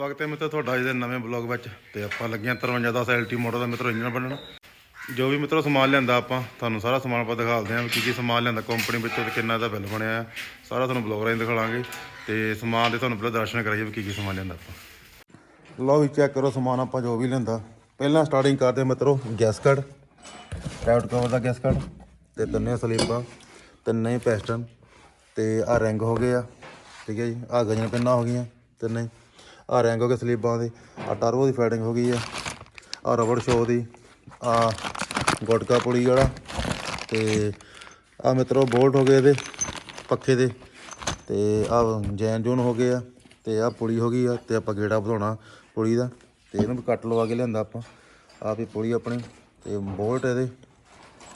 ਸਵਾਗਤ ਹੈ ਮਿੱਤਰੋ ਤੁਹਾਡਾ ਅੱਜ ਦੇ ਨਵੇਂ ਬਲੌਗ ਵਿੱਚ। ਤੇ ਆਪਾਂ ਲੱਗਿਆ 5310 ਐਲਟੀ ਮਾਡਲ ਦਾ ਮਿੱਤਰੋ ਇੰਜਨ ਬਣਨ ਜੋ ਵੀ ਮਿੱਤਰੋ ਸਮਾਨ ਲਿਆਂਦਾ ਆਪਾਂ, ਤੁਹਾਨੂੰ ਸਾਰਾ ਸਮਾਨ ਆਪਾਂ ਦਿਖਾਉਂਦੇ ਹਾਂ ਵੀ ਕੀ ਕੀ ਸਮਾਨ ਲਿਆਂਦਾ ਕੰਪਨੀ ਵਿੱਚੋਂ ਤੇ ਕਿੰਨਾ ਦਾ ਬਿੱਲ ਬਣਿਆ ਹੈ। ਸਾਰਾ ਤੁਹਾਨੂੰ ਬਲੌਗ ਰਾਹੀਂ ਦਿਖਾਵਾਂਗੇ ਤੇ ਸਮਾਨ ਦੇ ਤੁਹਾਨੂੰ ਪਹਿਲਾਂ ਦਰਸ਼ਨ ਕਰਾਈਏ ਵੀ ਕੀ ਕੀ ਸਮਾਨ ਲਿਆਂਦਾ ਆਪਾਂ। ਲਓ ਵੀ ਚੈੱਕ ਕਰੋ ਸਮਾਨ ਆਪਾਂ ਜੋ ਵੀ ਲਿਆਂਦਾ। ਪਹਿਲਾਂ ਸਟਾਰਟਿੰਗ ਕਰਦੇ ਹਾਂ ਮਿੱਤਰੋ ਗੈਸ ਕਾਰਡ ਟਾਇਰ ਕਵਰ ਦਾ ਗੈਸ ਕਾਰਡ ਤੇ ਤਿੰਨੇ ਸਲੀਪਾਂ, ਤਿੰਨੇ ਪੈਸਟਨ। ਤੇ ਆ ਰਿੰਗ ਹੋ ਗਏ ਆ। ਠੀਕ ਹੈ ਜੀ ਆ ਗਜਨ ਪਿੰਨਾਂ ਹੋ ਗਈਆਂ ਤਿੰਨੇ ਆ ਰੈਂਗ ਹੋ ਗਏ ਸਲੀਬਾਂ ਦੇ, ਆ ਟਰਬੋ ਦੀ ਫੈਟਿੰਗ ਹੋ ਗਈ ਆ ਆ ਰਬੜ ਸ਼ੋ ਦੀ, ਆ ਗੋਟਕਾ ਪੁੜੀ ਵਾਲਾ ਤੇ ਆ ਮਿੱਤਰੋ ਬੋਲਟ ਹੋ ਗਏ ਇਹਦੇ ਪੱਖੇ ਦੇ ਤੇ ਆ ਜੈਨ ਜੂਨ ਹੋ ਗਏ ਆ ਤੇ ਆ ਪੁੜੀ ਹੋ ਗਈ ਆ ਤੇ ਆਪਾਂ ਗੇੜਾ ਵਧਾਉਣਾ ਪੁੜੀ ਦਾ ਤੇ ਇਹਨੂੰ ਵੀ ਕੱਟ ਲਵਾ ਕੇ ਲਿਆਂਦਾ ਆਪਾਂ ਆ ਵੀ ਪੁੜੀ ਆਪਣੀ ਤੇ ਬੋਲਟ ਇਹਦੇ,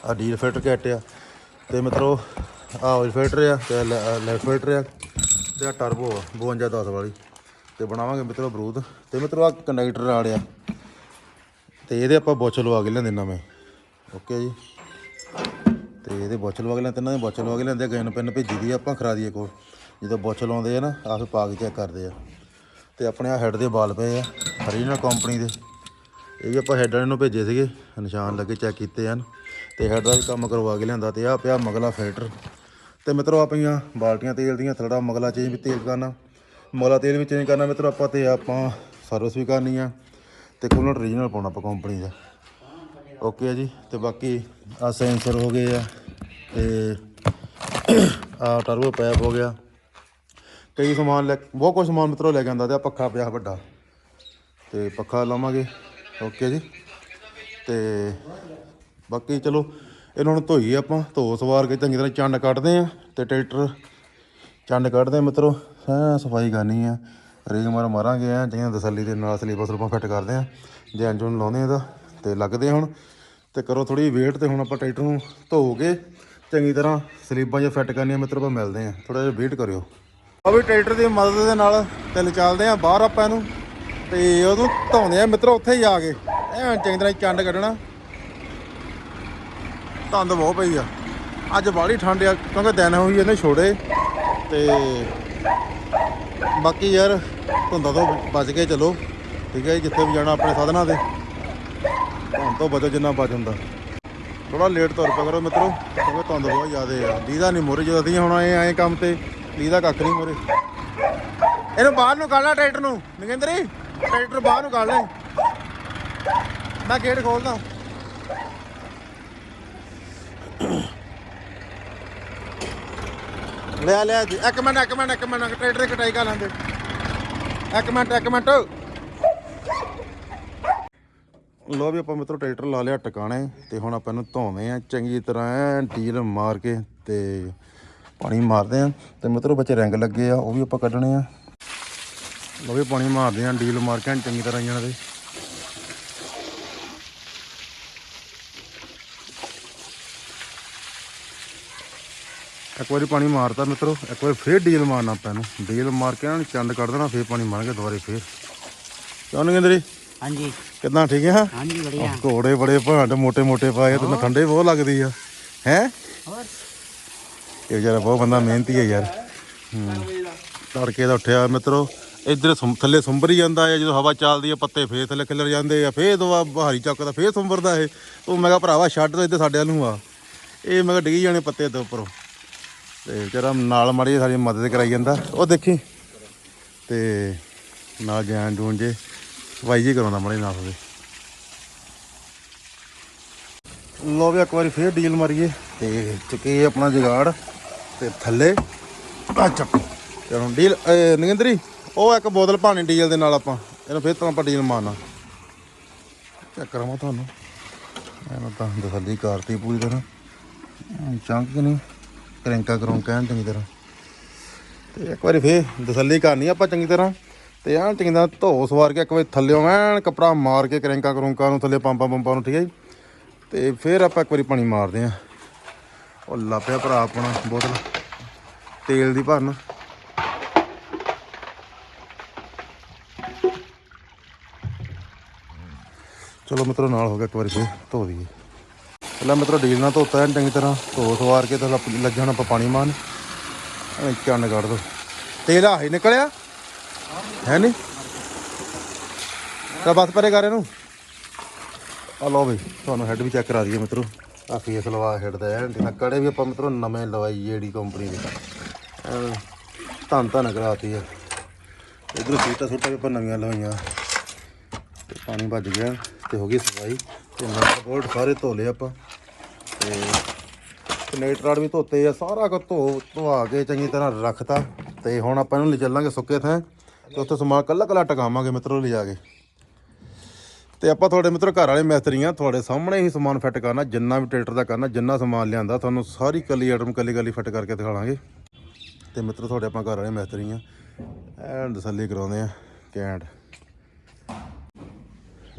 ਆ ਡੀਲ ਫਿਲਟਰ ਕਿੱਟ ਆ ਤੇ ਮਿੱਤਰੋ ਆ ਆਇਲ ਫਿਲਟਰ ਆ ਤੇ ਲੈਫਟ ਫਿਲਟਰ ਆ ਤੇ ਆ ਟਰਬੋ ਆ 52 10 ਵਾਲੀ। ਤੇ ਬਣਾਵਾਂਗੇ ਮਿੱਤਰੋ ਬਰੂਦ ਤੇ ਮਿੱਤਰੋ ਆ ਕੰਡਕਟਰ ਆੜਿਆ ਤੇ ਇਹਦੇ ਆਪਾਂ ਬੋਚ ਲਵਾ ਕੇ ਲਿਆਂਦੇ ਨਵੇਂ। ਓਕੇ ਜੀ। ਤੇ ਇਹਦੇ ਬੋਚ ਲਵਾ ਕੇ ਲੈਂਦੇ ਇਹਨਾਂ ਦੇ ਬੋਚ ਲਵਾ ਕੇ ਲੈਂਦੇ ਗੈਨ ਪੈਨ ਭੇਜੀ ਦੀ ਆਪਾਂ ਖਰਾ ਦੀਏ ਕੋਲ। ਜਦੋਂ ਬੋਚ ਲਾਉਂਦੇ ਆ ਨਾ ਆਪ ਪਾ ਕੇ ਚੈੱਕ ਕਰਦੇ ਆ। ਤੇ ਆਪਣੇ ਆ ਹੈੱਡ ਦੇ ਬਾਲ ਪਏ ਆ ਹਰੀਨਾ ਕੰਪਨੀ ਦੇ। ਇਹ ਵੀ ਆਪਾਂ ਹੈਡ ਵਾਲੇ ਨੂੰ ਭੇਜੇ ਸੀਗੇ, ਨਿਸ਼ਾਨ ਲੱਗੇ ਚੈੱਕ ਕੀਤੇ ਹਨ ਤੇ ਹੈੱਡ ਦਾ ਵੀ ਕੰਮ ਕਰਵਾ ਕੇ ਲਿਆਂਦਾ ਤੇ ਆ ਪਿਆ ਮਗਲਾ ਫਿਲਟਰ ਤੇ ਮਿੱਤਰੋ ਆਪਣੀਆਂ ਬਾਲਟੀਆਂ ਤੇਲ ਦੀਆਂ ਥੋੜਾ ਮਗਲਾ ਚੇਂਜ ਵੀ ਤੇਲ ਕਰਨਾ। ਮਗਲਾ ਤੇਲ ਵੀ ਚੇਂਜ ਕਰਨਾ ਮਿੱਤਰੋ, ਆਪਾਂ ਤੇ ਆਪਾਂ ਸਰਵਿਸ ਵੀ ਕਰਨੀ ਆ ਤੇ ਕੂਲਰ ਰੀਜਨਲ ਪਾਉਣਾ ਆਪਾਂ ਕੰਪਨੀ ਦਾ। ਓਕੇ ਆ ਜੀ, ਤੇ ਬਾਕੀ ਆ ਸੈਂਸਰ ਹੋ ਗਏ ਆ ਤੇ ਆ ਟਰਬੋ ਪੈਪ ਹੋ ਗਿਆ। ਕਈ ਸਮਾਨ ਲੈ, ਬਹੁਤ ਕੁਝ ਸਮਾਨ ਮਿੱਤਰੋ ਲੈ ਕੇ ਆਂਦਾ ਤੇ ਆ ਪੱਖਾ ਪਿਆ ਵੱਡਾ। ਤੇ ਪੱਖਾ ਲਾਵਾਂਗੇ। ਓਕੇ ਜੀ, ਤੇ ਬਾਕੀ ਚਲੋ, ਇਹਨਾਂ ਨੂੰ ਧੋਈਏ ਆਪਾਂ, ਧੋ ਸਵਾਰ ਕੇ ਚੰਗੀ ਤਰ੍ਹਾਂ ਚੰਡ ਕੱਢਦੇ ਆ ਤੇ ਟਰੈਕਟਰ ਚੰਡ ਕੱਢਦੇ ਆ ਮਿੱਤਰੋ। ਹਾਂ, ਸਫ਼ਾਈ ਕਰਨੀ ਆ। ਰੇਗ ਮਾਰ ਮਾਰਾਂਗੇ ਆ ਜਿਹੜੀਆਂ ਤਸੱਲੀ ਦੇ ਨਾਲ ਸਲੀਪਰ ਸਲੂਪਾਂ ਫਿੱਟ ਕਰਦੇ ਆ। ਜੈਨ ਇੰਜਨ ਲਾਉਂਦੇ ਆ ਇਹਦਾ ਤੇ ਲੱਗਦੇ ਹੁਣ। ਤੇ ਕਰੋ ਥੋੜੀ ਵੇਟ ਤੇ ਹੁਣ ਆਪਾਂ ਟਰੈਕਟਰ ਨੂੰ ਧੋ ਕੇ ਚੰਗੀ ਤਰ੍ਹਾਂ ਸਲੀਪਾਂ 'ਚ ਫਿੱਟ ਕਰਨੀਆਂ, ਮਿੱਤਰੋ, ਆਪਾਂ ਮਿਲਦੇ ਆ। ਥੋੜਾ ਜਿਹਾ ਵੇਟ ਕਰਿਓ। ਆ ਵੀ ਟਰੈਕਟਰ ਦੀ ਮਦਦ ਦੇ ਨਾਲ ਤਿਲ ਚੱਲਦੇ ਆ ਬਾਹਰ ਆਪਾਂ ਇਹਨੂੰ। ਤੇ ਉਹਨੂੰ ਧੋਉਂਦੇ ਆ, ਮਿੱਤਰੋ, ਉੱਥੇ ਹੀ ਆ ਕੇ। ਐਂ ਚੰਗੀ ਤਰ੍ਹਾਂ ਚੰਡ ਕੱਢਣਾ। ਧੰਦ ਬਹੁਤ ਪਈ ਆ। ਅੱਜ ਬਾਹਲੀ ਠੰਡ ਆ, ਕਿਉਂਕਿ ਦਿਨ ਹੋਈ ਇਹਨੇ ਛੋੜੇ। ਤੇ ਬਾਕੀ ਯਾਰ ਧੁੰਦਾਂ ਤੋਂ ਬਚ ਕੇ ਚਲੋ, ਠੀਕ ਹੈ ਜੀ, ਜਿੱਥੇ ਵੀ ਜਾਣਾ ਆਪਣੇ ਸਾਧਨਾਂ ਤੇ। ਧੁੰਦ ਤੋਂ ਬਚੋ ਜਿੰਨਾ ਬਚ ਹੁੰਦਾ। ਥੋੜਾ ਲੇਟ ਤੁਰ ਪਿਆ ਕਰੋ ਮਿੱਤਰੋ, ਕਿਉਂਕਿ ਧੁੰਦ ਬਹੁਤ ਜ਼ਿਆਦਾ ਆ। ਲੀਦਾ ਨਹੀਂ ਮੋਰੇ, ਜਦੋਂ ਅਸੀਂ ਹੁਣ ਆਏ ਆਏ ਕੰਮ ਤੇ, ਲੀਦਾ ਕੱਖ ਨਹੀਂ ਮੋਰੇ। ਇਹਨੂੰ ਬਾਹਰ ਨੂੰ ਕੱਢਣਾ ਟਰੈਕਟਰ ਨੂੰ। ਨਗਿੰਦਰੀ, ਟਰੈਕਟਰ ਬਾਹਰ ਨੂੰ ਕੱਢ ਲੈ। ਮੈਂ ਗੇਟ ਖੋਲਦਾ। ਲੈ ਲਿਆ ਜੀ। ਇੱਕ ਮਿੰਟ ਇੱਕ ਮਿੰਟ ਇੱਕ ਮਿੰਟ। ਟਰੈਕਟਰ ਕਟਾਈ ਕਰ ਲੈਂਦੇ। ਇੱਕ ਮਿੰਟ ਇੱਕ ਮਿੰਟ। ਲੋ ਵੀ ਆਪਾਂ ਮਿੱਤਰੋ, ਟਰੈਕਟਰ ਲਾ ਲਿਆ ਟਿਕਾਣੇ ਤੇ ਹੁਣ ਆਪਾਂ ਇਹਨੂੰ ਧੋਵੇਂ ਆ। ਚੰਗੀ ਤਰ੍ਹਾਂ ਐਨ ਡੀਲ ਮਾਰ ਕੇ ਤੇ ਪਾਣੀ ਮਾਰਦੇ ਆ। ਤੇ ਮਿੱਤਰੋ ਬੱਚੇ ਰੰਗ ਲੱਗੇ ਆ, ਉਹ ਵੀ ਆਪਾਂ ਕੱਢਣੇ ਆ। ਲੋ ਵੀ ਪਾਣੀ ਮਾਰਦੇ ਆ, ਡੀਲ ਮਾਰ ਕੇ ਐਨ ਚੰਗੀ ਤਰ੍ਹਾਂ ਇਹਨਾਂ ਦੇ। ਇੱਕ ਵਾਰੀ ਪਾਣੀ ਮਾਰਤਾ ਮਿੱਤਰੋ ਇੱਕ ਵਾਰੀ ਫੇਰ ਡੀਲ ਮਾਰਨਾ ਆਪਾਂ ਇਹਨੂੰ। ਡੀਲ ਮਾਰ ਕੇ ਇਹਨਾਂ ਨੂੰ ਚੰਦ ਕੱਢ ਦੇਣਾ ਫੇਰ ਪਾਣੀ ਮਾਰਾਂਗੇ ਦੁਬਾਰੇ ਫੇਰ। ਕਿਉਂ ਨਗਿੰਦਰੀ ਹਾਂਜੀ। ਕਿੱਦਾਂ ਠੀਕ ਹੈ? ਹਾਂਜੀ ਬੜੀਆ ਘੋੜੇ ਬੜੇ ਭਾਂਡ ਮੋਟੇ ਮੋਟੇ ਪਾਏ ਤੇ ਠੰਡੇ ਬਹੁਤ ਲੱਗਦੀ ਆ। ਹੈ? ਹੋਰ? ਇਹ ਵਿਚਾਰਾ ਬਹੁਤ ਬੰਦਾ ਮਿਹਨਤੀ ਹੈ ਯਾਰ। ਤੜਕੇ ਦਾ ਉੱਠਿਆ ਮਿੱਤਰੋ ਇੱਧਰ ਥੱਲੇ ਸੁੰਬਰ ਹੀ ਜਾਂਦਾ ਹੈ ਜਦੋਂ ਹਵਾ ਚੱਲਦੀ ਹੈ ਪੱਤੇ ਫੇਰ ਥੱਲੇ ਖਿਲਰ ਜਾਂਦੇ ਆ ਫੇਰ ਦੁਆ ਬਹਾਰੀ ਚੱਕਦਾ ਫੇਰ ਸੁੰਬਰਦਾ ਇਹ। ਉਹ ਮੈਂ ਕਿਹਾ ਭਰਾਵਾ ਛੱਡ ਦੋ ਇੱਧਰ ਸਾਡੇ ਵੱਲ ਨੂੰ ਆ। ਇਹ ਮੈਂ ਕਿਹਾ ਡਿੱਗੀ ਜਾਣੇ ਪੱਤੇ ਤੋਂ ਉੱਪਰੋਂ। ਤੇ ਵਿਚਾਰਾ ਨਾਲ ਮਾੜੀ ਸਾਡੀ ਮਦਦ ਕਰਾਈ ਜਾਂਦਾ, ਉਹ ਦੇਖੀ। ਤੇ ਨਾਲ ਜਾਨ ਜੂਨ ਜੇ ਸਫ਼ਾਈ ਜੀ ਕਰਾਉਂਦਾ ਮਾੜੇ ਨਾਲ ਹੋਵੇ ਲੋ ਵੀ ਇੱਕ ਵਾਰੀ ਫੇਰ ਡੀਲ ਮਾਰੀਏ। ਤੇ ਚੁੱਕੇ ਆਪਣਾ ਜਗਾੜ, ਤੇ ਥੱਲੇ ਆ ਚੱਕ। ਤੇ ਹੁਣ ਡੀਲ ਨਗਿੰਦਰੀ ਉਹ ਇੱਕ ਬੋਤਲ ਪਾਣੀ ਡੀਜ਼ਲ ਦੇ ਨਾਲ ਆਪਾਂ, ਇਹਨੂੰ ਫੇਰ ਤੋਂ ਆਪਾਂ ਡੀਲ ਮਾਰਨਾ। ਚੈੱਕ ਕਰਾਵਾਂ ਤੁਹਾਨੂੰ। ਇਹਨੂੰ ਤਾਂ ਤਸੱਲੀ ਕਰਤੀ ਪੂਰੀ ਤਰ੍ਹਾਂ। ਐਂ ਚੰਕ ਨਹੀਂ? ਕਰੰਕਾ ਕਰੋਂ ਕਹਿਣ ਚੰਗੀ ਤਰ੍ਹਾਂ। ਤੇ ਇੱਕ ਵਾਰੀ ਫੇਰ ਤਸੱਲੀ ਕਰਨੀ ਆਪਾਂ ਚੰਗੀ ਤਰ੍ਹਾਂ। ਤੇ ਐਨ ਚੰਗੀ ਤਰ੍ਹਾਂ ਧੋ ਸਵਾਰ ਕੇ ਇੱਕ ਵਾਰੀ ਥੱਲਿਓਂ ਐਨ ਕਪੜਾ ਮਾਰ ਕੇ ਕਰੰਕਾ ਕਰੂੰਕਾ ਨੂੰ, ਥੱਲੇ ਪੰਪਾਂ ਪੰਪਾਂ ਨੂੰ, ਠੀਕ ਹੈ ਜੀ। ਤੇ ਫਿਰ ਆਪਾਂ ਇੱਕ ਵਾਰੀ ਪਾਣੀ ਮਾਰਦੇ ਆ। ਉਹ ਲਾਪਿਆ ਭਰਾ ਆਪਣਾ ਬੋਤਲ, ਤੇਲ ਦੀ ਭਰਨ। ਚਲੋ ਮਿੱਤਰੋ ਨਾਲ ਹੋ ਗਿਆ ਇੱਕ ਵਾਰੀ ਫੇਰ ਧੋ ਦਈਏ। ਪਹਿਲਾਂ ਮਿੱਤਰੋ ਡੀਲ ਨਾਲ ਧੋਤਾ ਐਨ ਚੰਗੀ ਤਰ੍ਹਾਂ, ਧੋ ਸਵਾਰ ਕੇ ਤਾਂ ਲੱਗ- ਹੁਣ ਆਪਾਂ ਪਾਣੀ ਮਾਰਨ। ਐਂ ਚੰਨ ਕੱਢ ਦੋ। ਤੇਲ ਆਹੀ ਨਿਕਲਿਆ? ਹੈ ਨਹੀਂ ਤਾਂ ਬਸ ਪਰੇ ਕਰ ਇਹਨੂੰ। ਆ ਲਓ ਬਈ, ਤੁਹਾਨੂੰ ਹੈਡ ਵੀ ਚੈੱਕ ਕਰਾ ਦਈਏ ਮਿੱਤਰੋ। ਆ ਫੇਸ ਲਵਾ ਹੈਡ ਦਾ ਐਨ ਕੜੇ ਵੀ ਆਪਾਂ ਮਿੱਤਰੋ ਨਵੇਂ ਲਵਾਈ ਜਿਹੜੀ ਕੰਪਨੀ ਦੇ। ਧੰਨ ਧੰਨ ਕਰਾਤੀ ਆ। ਇਧਰ ਸੀਟਾਂ ਸੁੱਟਾਂ ਵੀ ਆਪਾਂ ਨਵੀਆਂ ਲਵਾਈਆਂ। ਪਾਣੀ ਭੱਜ ਗਿਆ ਤੇ ਹੋ ਗਈ ਸਫ਼ਾਈ। ਤੇ ਨਟ ਬੋਲਟ ਸਾਰੇ ਧੋ ਲਏ ਆਪਾਂ। ਤੇ ਕਨੇਟਰ ਵੀ ਧੋਤੇ ਆ, ਸਾਰਾ ਕੁ ਧੋ, ਧਵਾ ਕੇ ਚੰਗੀ ਤਰ੍ਹਾਂ ਰੱਖਤਾ। ਤੇ ਹੁਣ ਆਪਾਂ ਇਹਨੂੰ ਲੈ ਚੱਲਾਂਗੇ ਸੁੱਕੇ ਥਾਂ। ਤੇ ਉੱਥੇ ਸਮਾਨ ਕੱਲਾ ਕੱਲਾ ਟਿਕਾਵਾਂਗੇ ਮਿੱਤਰੋ ਲਿਜਾ ਕੇ। ਤੇ ਆਪਾਂ ਤੁਹਾਡੇ ਮਿੱਤਰ ਘਰ ਵਾਲੇ ਮਿਸਤਰੀ ਆ ਤੁਹਾਡੇ ਸਾਹਮਣੇ ਹੀ ਸਮਾਨ ਫਿੱਟ ਕਰਨਾ, ਜਿੰਨਾ ਵੀ ਟਰੈਕਟਰ ਦਾ ਕਰਨਾ, ਜਿੰਨਾ ਸਮਾਨ ਲਿਆਂਦਾ, ਤੁਹਾਨੂੰ ਸਾਰੀ ਕੱਲੀ ਆਈਟਮ ਕੱਲੀ ਕੱਲੀ ਫਿੱਟ ਕਰਕੇ ਦਿਖਾਵਾਂਗੇ ਤੇ ਮਿੱਤਰ ਤੁਹਾਡੇ ਆਪਾਂ ਘਰ ਵਾਲੇ ਮਿਸਤਰੀ ਆ ਐਨ ਤਸੱਲੀ ਕਰਾਉਂਦੇ ਆ, ਕੈਂਟ।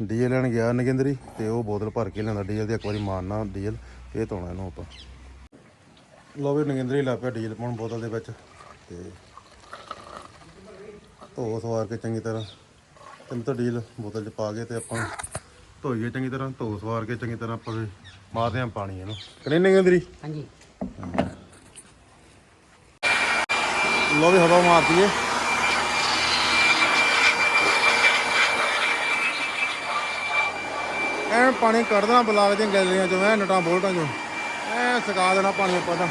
ਡੀਜ਼ਲ ਲੈਣ ਗਿਆ ਨਗਿੰਦਰੀ ਤੇ ਉਹ ਬੋਤਲ ਭਰ ਕੇ ਲਿਆਂਦਾ ਡੀਜ਼ਲ ਦੀ ਇੱਕ ਵਾਰੀ ਮਾਰਨਾ ਡੀਜ਼ਲ ਫੇਰ ਧੋਣਾ ਇਹਨੂੰ ਆਪਾਂ। ਲੋ ਵੀ ਨਗਿੰਦਰੀ ਲਾ ਪਿਆ ਡੀਜ਼ਲ ਪਾਉਣ ਬੋਤਲ ਦੇ ਵਿੱਚ ਤੇ ਧੋ ਸਵਾਰ ਕੇ ਚੰਗੀ ਤਰ੍ਹਾਂ। ਤੇ ਮਿੱਤਰ ਡੀਜ਼ਲ ਬੋਤਲ 'ਚ ਪਾ ਕੇ ਤੇ ਆਪਾਂ ਧੋਈਏ ਚੰਗੀ ਤਰ੍ਹਾਂ ਧੋ ਸਵਾਰ ਕੇ ਚੰਗੀ ਤਰ੍ਹਾਂ ਆਪਾਂ ਮਾਰਦੇ ਆਂ ਪਾਣੀ ਇਹਨੂੰ। ਕਰੇ ਨਗਿੰਦਰੀ? ਹਾਂਜੀ। ਲੋ ਵੀ ਹਵਾ ਮਾਰਦੀ ਏ। ਐਨ ਪਾਣੀ ਕੱਢਦਾ ਬਲਾਕ ਦੀਆਂ ਗੈਲਰੀਆਂ ਚੋਂ, ਐ ਨਟਾਂ ਬੋਲਟਾਂ ਚੋਂ। ਐ ਸਕਾ ਦੇਣਾ ਪਾਣੀ ਆਪਾਂ ਤਾਂ।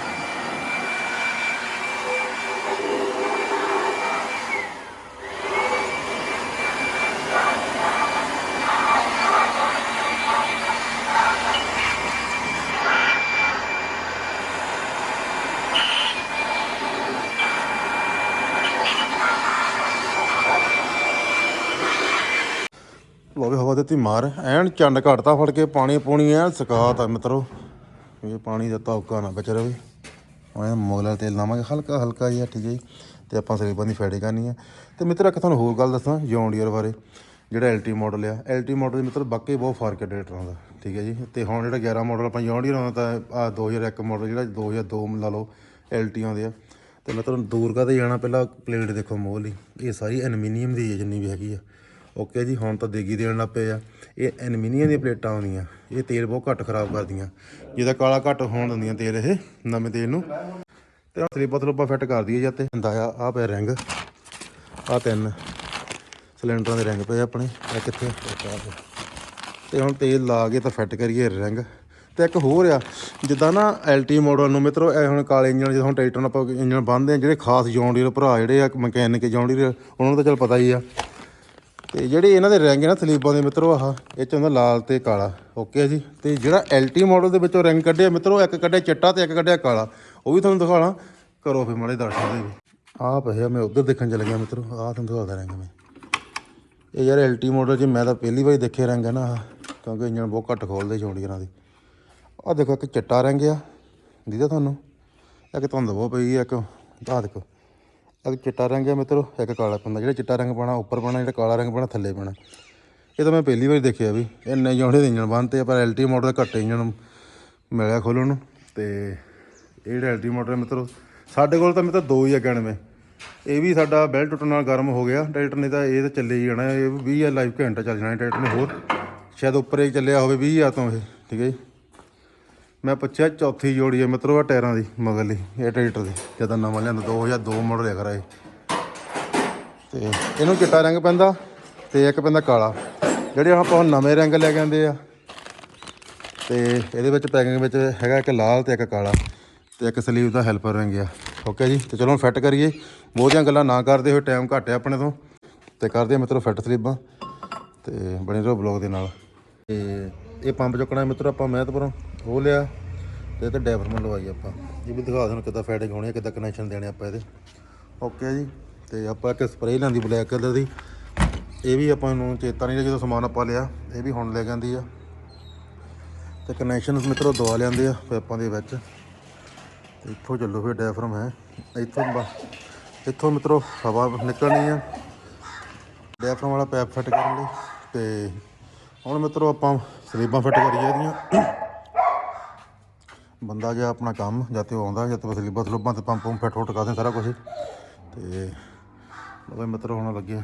ਲੋ ਵੀ ਹਵਾ ਦਿੱਤੀ ਮਾਰ। ਐਨ ਚੰਡ ਘਟਦਾ ਫੜ ਕੇ ਪਾਣੀ ਪੂਣੀ ਐਨ ਸਕਾਤਾ ਮਿੱਤਰੋ। ਇਹ ਪਾਣੀ ਦਾ ਤੌਕਾ ਨਾ ਬਚ ਰਵੇ। ਉਹ ਮੋਗਲਾ ਤੇਲ ਲਾਵਾਂਗੇ, ਹਲਕਾ ਹਲਕਾ ਜਿਹਾ, ਠੀਕ ਹੈ ਜੀ। ਤੇ ਆਪਾਂ ਸਰੀਬਾਂ ਦੀ ਫੈਡੇ ਕਰਨੀ ਆ। ਤੇ ਮਿੱਤਰ, ਇੱਕ ਤੁਹਾਨੂੰ ਹੋਰ ਗੱਲ ਦੱਸਾਂ ਜੌਨ ਡੀਅਰ ਬਾਰੇ। ਜਿਹੜਾ ਐਲਟੀ ਮਾਡਲ ਆ, ਐਲਟੀ ਮਾਡਲ ਦੇ ਮਿੱਤਰ, ਬਾਕੀ ਬਹੁਤ ਫ਼ਰਕ ਹੈ ਟਰੈਕਟਰਾਂ ਦਾ, ਠੀਕ ਹੈ ਜੀ। ਤੇ ਹੁਣ ਜਿਹੜਾ 11 ਮਾਡਲ ਆਪਾਂ ਜੌਨ ਡੀਅਰ ਆਉਂਦਾ ਤਾਂ ਆ 2001 ਮਾਡਲ ਜਿਹੜਾ 2002 ਲਾ ਲਓ ਐਲਟੀ ਆਉਂਦੇ ਆ। ਤੇ ਮਤਲਬ ਦੂਰ ਕਾ ਤੇ ਜਾਣਾ, ਪਹਿਲਾਂ ਪਲੇਟ ਦੇਖੋ ਮੋਹਲੀ ਇਹ ਸਾਰੀ ਐਲੂਮੀਨੀਅਮ ਦੀ ਹੈ, ਜਿੰਨੀ ਵੀ ਹੈਗੀ ਆ। ਓਕੇ ਜੀ, ਹੁਣ ਤਾਂ ਦੇਗੀ ਦੇਣ ਲੱਗ ਪਏ ਆ। ਇਹ ਐਲੂਮੀਨੀਅਮ ਦੀਆਂ ਪਲੇਟਾਂ ਆਉਂਦੀਆਂ, ਇਹ ਤੇਲ ਬਹੁਤ ਘੱਟ ਖਰਾਬ ਕਰਦੀਆਂ। ਜਿਹਦਾ ਕਾਲਾ ਘੱਟ ਹੋਣ ਦਿੰਦੀਆਂ ਤੇਲ ਇਹ, ਨਵੇਂ ਤੇਲ ਨੂੰ। ਤੇ ਹੁਣ ਸਲੀਪਰ ਸਲੂਪਾ ਫਿੱਟ ਕਰ ਦਈਏ ਜਾਂਤੇ ਹੁੰਦਾ ਆ ਆ ਪਿਆ ਰਿੰਗ ਆ ਤਿੰਨ ਸਿਲੰਡਰਾਂ ਦੇ ਰਿੰਗ ਪਏ ਆਪਣੇ, ਇਹ ਕਿੱਥੇ? ਇੱਕ ਆਹ ਪਿਆ। ਤੇ ਹੁਣ ਤੇਲ ਲਾ ਕੇ ਤਾਂ ਫਿੱਟ ਕਰੀਏ ਰਿੰਗ। ਤੇ ਇੱਕ ਹੋਰ ਆ, ਜਿੱਦਾਂ ਨਾ ਐਲਟੀ ਮਾਡਲ ਨੂੰ ਮਿੱਤਰੋ, ਇਹ ਹੁਣ ਕਾਲੇ ਇੰਜਣ, ਜਦੋਂ ਹੁਣ ਟਰੈਕਟਰ ਨਾਲ ਆਪਾਂ ਇੰਜਣ ਬੰਨਦੇ ਆ, ਜਿਹੜੇ ਖਾਸ ਜੌਂਡੀਰ ਭਰਾ ਜਿਹੜੇ ਆ, ਮਕੈਨਿਕ ਜੌਂਡੀਰ ਉਹਨਾਂ ਨੂੰ ਤਾਂ ਚਲ ਪਤਾ ਹੀ ਆ। ਤੇ ਜਿਹੜੇ ਇਹਨਾਂ ਦੇ ਰਿੰਗ ਨਾ ਸਲੀਬਾਂ ਦੇ ਮਿੱਤਰੋ ਆਹ ਇਹ ਚ ਹੁੰਦਾ ਲਾਲ ਤੇ ਕਾਲਾ ਓਕੇ ਆ ਜੀ? ਤੇ ਜਿਹੜਾ ਐਲਟੀ ਮਾਡਲ ਦੇ ਵਿੱਚੋਂ ਰਿੰਗ ਕੱਢਿਆ ਮਿੱਤਰੋ ਇੱਕ ਕੱਢਿਆ ਚਿੱਟਾ ਤੇ ਇੱਕ ਕੱਢਿਆ ਕਾਲਾ ਉਹ ਵੀ ਤੁਹਾਨੂੰ ਦਿਖਾਣਾ ਕਰੋ ਫਿਰ ਮਾੜੇ ਦਰਸ਼ਨ ਦੇ ਵੀ। ਆਹ ਪਿਆ ਮੈਂ ਉਧਰ ਦੇਖਣ ਚਲ ਗਿਆ ਮਿੱਤਰੋ ਆਹ ਤੁਹਾਨੂੰ ਦਿਖਾਉਂਦਾ ਰਿੰਗ ਮੈਂ। ਇਹ ਯਾਰ ਐਲਟੀ ਮਾਡਲ 'ਚ ਮੈਂ ਤਾਂ ਪਹਿਲੀ ਵਾਰੀ ਦੇਖਿਆ ਰੰਗ ਹੈ ਨਾ ਆਹ, ਕਿਉਂਕਿ ਇੰਜਣ ਬਹੁਤ ਘੱਟ ਖੋਲਦੇ ਚੌਂਡੀਆਂ ਦੀ। ਆਹ ਦੇਖੋ ਇੱਕ ਚਿੱਟਾ ਰੰਗ ਆ ਦੀਦਾ ਤੁਹਾਨੂੰ। ਇੱਕ ਧੁੰਦ ਬਹੁਤ ਪਈ ਆ ਇੱਕ ਆਹ ਦੇਖੋ। ਇੱਕ ਚਿੱਟਾ ਰੰਗ ਹੈ ਮਿੱਤਰੋ, ਇੱਕ ਕਾਲਾ ਪੈਂਦਾ, ਜਿਹੜਾ ਚਿੱਟਾ ਰੰਗ ਪਾਣਾ ਉੱਪਰ ਪਾਣਾ ਜਿਹੜਾ ਕਾਲਾ ਰੰਗ ਪਾਣਾ ਥੱਲੇ ਪਾਣਾ ਇਹ ਤਾਂ ਮੈਂ ਪਹਿਲੀ ਵਾਰੀ ਦੇਖਿਆ ਵੀ, ਇੰਨੇ ਜੌਂਡੇ ਦੇ ਇੰਜਣ ਬੰਨਤੇ ਆ, ਪਰ ਐਲਟੀ ਮਾਡਲ ਦਾ ਘੱਟ ਇੰਜਣ ਮਿਲਿਆ ਖੋਲਣ ਨੂੰ। ਤੇ ਇਹ ਜਿਹੜਾ ਐਲਟੀ ਮਾਡਲ ਮਿੱਤਰੋ, ਸਾਡੇ ਕੋਲ ਤਾਂ ਮਿੱਤਰ ਦੋ ਹੀ ਆ 91 ਇਹ ਵੀ ਸਾਡਾ ਬੈਲਟ ਟੁੱਟਣ ਨਾਲ ਗਰਮ ਹੋ ਗਿਆ, ਟਰੈਕਟਰ ਨੇ ਤਾਂ ਇਹ ਤਾਂ ਚੱਲੇ ਹੀ ਜਾਣਾ, ਇਹ 20 ਜਾਂ ਲਾਈਵ ਘੰਟਾ ਚੱਲ ਜਾਣਾ ਟਰੈਕਟਰ ਨੇ ਹੋਰ। ਸ਼ਾਇਦ ਉੱਪਰ ਹੀ ਚੱਲਿਆ ਹੋਵੇ 20 ਜਾਂ ਤੋਂ ਇਹ, ਠੀਕ ਹੈ ਜੀ। ਮੈਂ ਪੁੱਛਿਆ ਚੌਥੀ ਜੋੜੀ ਹੈ ਮਿੱਤਰੋ ਆ ਟਾਇਰਾਂ ਦੀ ਮਗਰਲੀ ਇਹ ਟਰੈਕਟਰ ਦੀ, ਜਦੋਂ ਨਵਾਂ ਲਿਆਂਦਾ 2002 ਮਾਡਲ ਹੈ ਖਰਾ ਇਹ ਤੇ ਇਹਨੂੰ ਚਿੱਟਾ ਰੰਗ ਪੈਂਦਾ ਤੇ ਇੱਕ ਪੈਂਦਾ ਕਾਲਾ। ਜਿਹੜੇ ਆਪਾਂ ਹੁਣ ਨਵੇਂ ਰੰਗ ਲੈ ਕੇ ਆਂਦੇ ਆ, ਤੇ ਇਹਦੇ ਵਿੱਚ ਪੈਕਿੰਗ ਵਿੱਚ ਹੈਗਾ ਇੱਕ ਲਾਲ ਤੇ ਇੱਕ ਕਾਲਾ, ਤੇ ਇੱਕ ਸਲੀਵ ਦਾ ਹੈਲਪਰ ਰੰਗ ਆ। ਓਕੇ ਜੀ, ਤੇ ਚਲੋ ਫਿੱਟ ਕਰੀਏ। ਬਹੁਤੀਆਂ ਗੱਲਾਂ ਨਾ ਕਰਦੇ ਹੋਏ ਟਾਈਮ ਘੱਟ ਹੈ ਆਪਣੇ ਤੋਂ। ਤੇ ਕਰਦੇ ਆ ਮਿੱਤਰੋ ਫਿੱਟ ਸਲੀਬਾਂ। ਤੇ ਬਣੇ ਰਹੋ ਬਲੌਗ ਦੇ ਨਾਲ। ਤੇ ਇਹ ਪੰਪ ਚੁੱਕਣਾ ਮਿੱਤਰੋ ਆਪਾਂ ਮਹਿਤਪੁਰੋਂ। ਉਹ ਲਿਆ ਤੇ ਤੇ ਡੈਫਰਮਨ ਲਵਾਈ ਆਪਾਂ। ਇਹ ਵੀ ਦਿਖਾ ਦੇਣ ਕਿੱਦਾਂ ਫੈਟਿੰਗ ਹੋਣੀ ਹੈ ਕਿੱਦਾਂ ਕਨੈਕਸ਼ਨ ਦੇਣੇ ਆਪਾਂ ਇਹਦੇ। ਓਕੇ ਜੀ, ਤੇ ਆਪਾਂ ਇੱਕ ਸਪਰੇਅ ਲੈਂਦੀ ਬਲੈਕ ਕਲਰ ਦੀ। ਇਹ ਵੀ ਆਪਾਂ ਨੂੰ ਚੇਤਾ ਨਹੀਂ ਰਿਹਾ ਜਦੋਂ ਸਮਾਨ ਆਪਾਂ ਲਿਆ, ਇਹ ਵੀ ਹੁਣ ਲੈ ਜਾਂਦੀ ਆ। ਤੇ ਕਨੈਕਸ਼ਨ ਮਿੱਤਰੋ ਦਵਾ ਲਿਆਂਦੇ ਆ ਪਾਈਪਾਂ ਦੇ ਵਿੱਚ। ਤੇ ਇੱਥੋਂ ਚੱਲੋ ਫਿਰ ਡਾਇਫਰਮ ਹੈ। ਇੱਥੋਂ ਬਸ ਇੱਥੋਂ ਮਿੱਤਰੋ ਹਵਾ ਨਿਕਲਣੀ ਆ। ਡਾਇਫਰਮ ਵਾਲਾ ਪੈਪ ਫਿੱਟ ਕਰਨ ਲਈ। ਤੇ ਹੁਣ ਮਿੱਤਰੋ ਆਪਾਂ ਸਲੀਬਾਂ ਫਿੱਟ ਕਰੀਏ ਇਹਦੀਆਂ। ਬੰਦਾ ਗਿਆ ਆਪਣਾ ਕੰਮ, ਜਾਂ ਤੇ ਉਹ ਆਉਂਦਾ ਜਾਂ ਤੇ ਸਲੀਬਾਂ ਸਲੂਬਾਂ ਤੇ ਪੰਪ ਪੰਪ ਫਿੱਟ ਫੁੱਟ ਕਰਦੇ ਸਾਰਾ ਕੁਝ ਤੇ ਲਵੇ ਮਿੱਤਰੋ ਹੁਣ ਲੱਗੇ